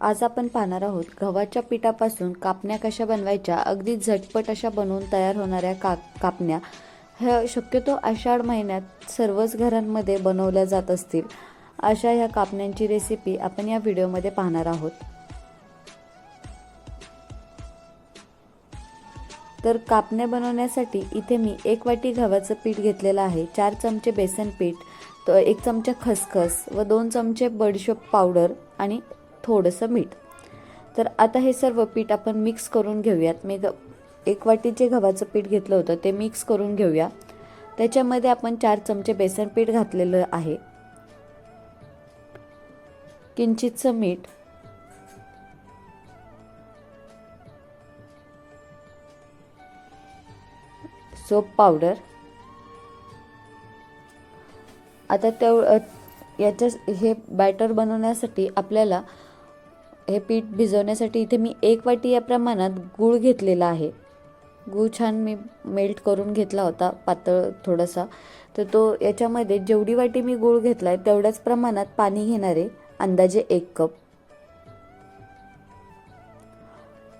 आज आपण पाहणार आहोत गव्हाच्या पिठापासून कापण्या कशा बनवायच्या अगदी झटपट अशा बनवून तयार होणाऱ्या का कापण्या. ह्या शक्यतो आषाढ महिन्यात सर्वच घरांमध्ये बनवल्या जात असतील. अशा ह्या कापण्यांची रेसिपी आपण या व्हिडिओमध्ये पाहणार आहोत. तर कापण्या बनवण्यासाठी इथे मी एक वाटी गव्हाचं पीठ घेतलेलं आहे चार चमचे बेसन पीठ तो एक चमचा खसखस व दोन चमचे बडशोप पावडर आणि थोडंसं मीठ. तर आता हे सर्व पीठ आपण मिक्स करून घेऊयात. मी ग एक वाटी जे गव्हाचं पीठ घेतलं होतं ते मिक्स करून घेऊया. त्याच्यामध्ये आपण चार चमचे बेसन पीठ घातलेलं आहे. किंचितचं मीठ. Soap powder. आता तेव याच्या हे बॅटर बनवण्यासाठी आपल्याला हे पीठ भिजवण्यासाठी इथे मी एक वाटी या प्रमाणात गूळ घेतलेला आहे. गूळ छान मी मेल्ट करून घेतला होता पातळ थोडासा. तर तो याच्यामध्ये जेवढी वाटी मी गूळ घेतला आहे तेवढ्याच प्रमाणात पाणी घेणार आहे अंदाजे एक कप.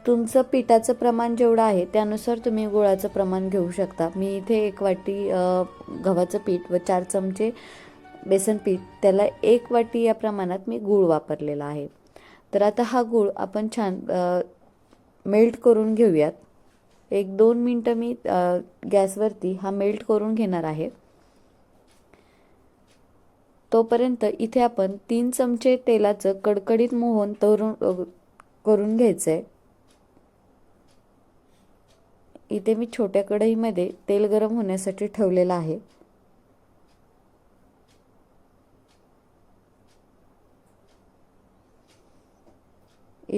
तुमचं पिठाचं प्रमाण जेवढं आहे त्यानुसार तुम्ही गुळाचं प्रमाण घेऊ शकता. मी इथे एक वाटी गव्हाचं पीठ व चार चमचे बेसन पीठ त्याला एक वाटी या प्रमाणात मी गूळ वापरलेला आहे. तर आता हा गूळ आपण छान मेल्ट करून घेऊयात. एक दोन मिनटं मी गॅसवरती हा मेल्ट करून घेणार आहे. तोपर्यंत इथे आपण तीन चमचे तेलाचं कडकडीत मोहन तरून करून घ्यायचं आहे इथे मी छोट्या कढईमध्ये तेल गरम होण्यासाठी ठेवलेलं आहे.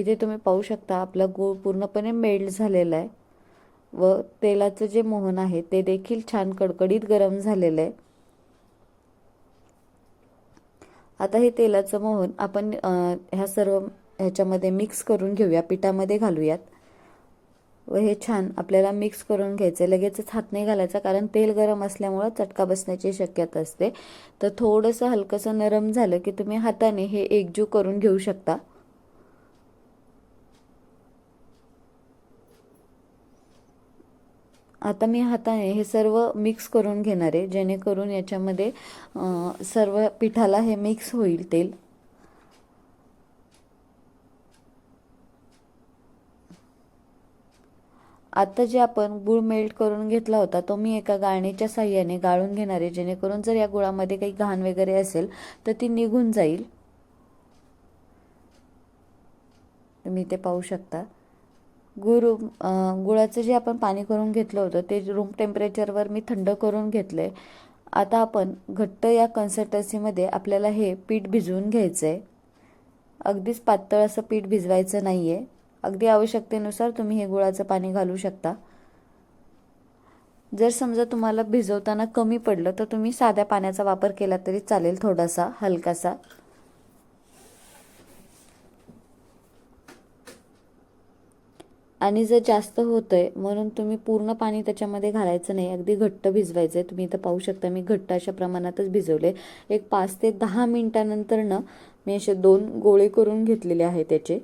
इथे तुम्ही पाहू शकता आपला गूळ पूर्णपणे मेल्ट झालेला आहे. व तेलाचं जे मोहन आहे ते देखील छान कडकडीत गरम झालेलं आहे. आता हे तेलाचं मोहन आपण ह्या सर्व ह्याच्यामध्ये मिक्स करून घेऊया पिठामध्ये घालूयात. व हे छान आपल्याला मिक्स करून घ्यायचं लगेचच हात नाही घालायचा कारण तेल गरम असल्यामुळं चटका बसण्याची शक्यता असते. तर थोडंसं हलकंसं नरम झालं की तुम्ही हाताने हे एकजू करून घेऊ शकता. आता मी हाताने हे सर्व मिक्स करून घेणार आहे जेणेकरून याच्यामध्ये सर्व पिठाला हे मिक्स होईल तेल. आता जे आपण गुळ मेल्ट करून घेतला होता तो मी एका गाळणीच्या साह्याने गाळून घेणार आहे जेणेकरून जर या गुळामध्ये काही घाण वगैरे असेल तर ती निघून जाईल. तुम्ही ते पाहू शकता. गुळ गुळाचं जे आपण पाणी करून घेतलं होतं ते रूम टेम्परेचरवर मी थंड करून घेतलं आहे आता आपण घट्ट या कन्सिस्टन्सीमध्ये आपल्याला हे पीठ भिजवून घ्यायचं आहे अगदीच पातळ असं पीठ भिजवायचं नाही आहे अगदी आवश्यकतेनुसार तुम्ही हे गुळाचं पाणी घालू शकता. जर समजा तुम्हाला भिजवताना कमी पडलं तर तुम्ही साध्या पाण्याचा वापर केला तरी चालेल थोडासा हलकासा. आणि जर जास्त होतं आहे म्हणून तुम्ही पूर्ण पाणी त्याच्यामध्ये घालायचं नाही. अगदी घट्ट भिजवायचं आहे तुम्ही इथं पाहू शकता मी घट्ट अशा प्रमाणातच भिजवले. एक पाच ते दहा मिनटानंतरनं मी असे दोन गोळे करून घेतलेले आहे त्याचे.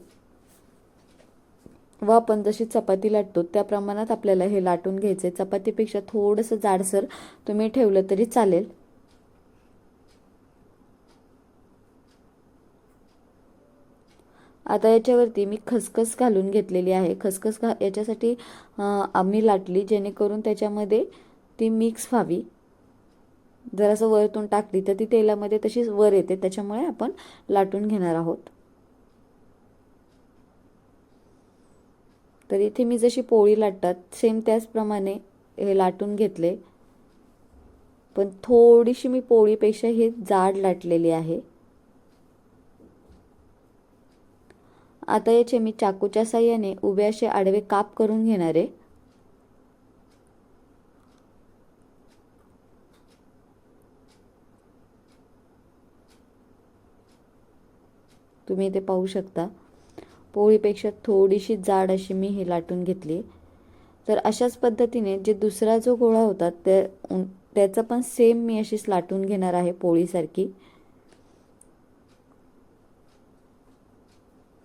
व आपण जशी चपाती लाटतो त्या प्रमाणात आपल्याला हे लाटून घ्यायचं आहे चपातीपेक्षा थोडंसं जाडसर तुम्ही ठेवलं तरी चालेल. आता याच्यावरती मी खसखस घालून घेतलेली आहे. खसखस घा याच्यासाठी आम्ही लाटली जेणेकरून त्याच्यामध्ये ती मिक्स व्हावी. जरासं वरतून टाकली तर ती तेलामध्ये तशीच वर येते. त्याच्यामुळे आपण लाटून घेणार आहोत. तर इथे मी जशी पोळी लाटतात सेम त्याचप्रमाणे हे लाटून घेतले. पण थोडीशी मी पोळीपेक्षा हे जाड लाटलेली आहे. आता याचे मी चाकूच्या साह्याने उभे असे आडवे काप करून घेणार. आहे तुम्ही ते पाहू शकता. पोळीपेक्षा थोडीशी जाड अशी मी ही लाटून घेतली. तर अशाच पद्धतीने जे दुसरा जो गोळा होता त्या त्याचं पण सेम मी अशीच लाटून घेणार आहे पोळीसारखी.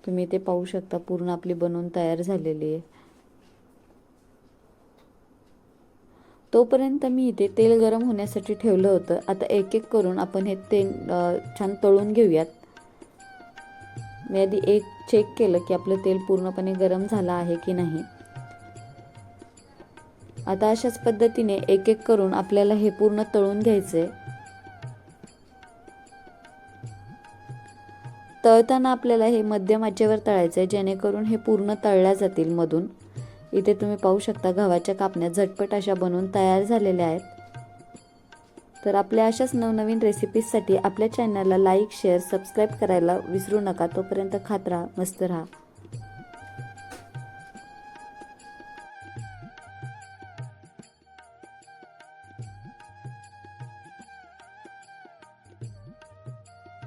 तुम्ही ते पाहू शकता पूर्ण आपली बनवून तयार झालेली आहे. तोपर्यंत मी इथे तेल गरम होण्यासाठी ठेवलं होतं. आता एक एक करून आपण हे तेल छान तळून घेऊयात. मी आधी एक चेक केलं की आपलं तेल पूर्णपणे गरम झालं आहे की नाही. आता अशाच पद्धतीने एक एक करून आपल्याला हे पूर्ण तळून घ्यायचं आहे तळताना आपल्याला हे मध्यम आचेवर तळायचं आहे जेणेकरून हे पूर्ण तळल्या जातील मधून. इथे तुम्ही पाहू शकता गव्हाच्या कापण्या झटपट अशा बनवून तयार झालेल्या आहेत. तर आपल्या अशाच नवनवीन रेसिपीजसाठी आपल्या चॅनलला लाईक शेअर सबस्क्राईब करायला विसरू नका. तोपर्यंत खात राहा मस्त राहा.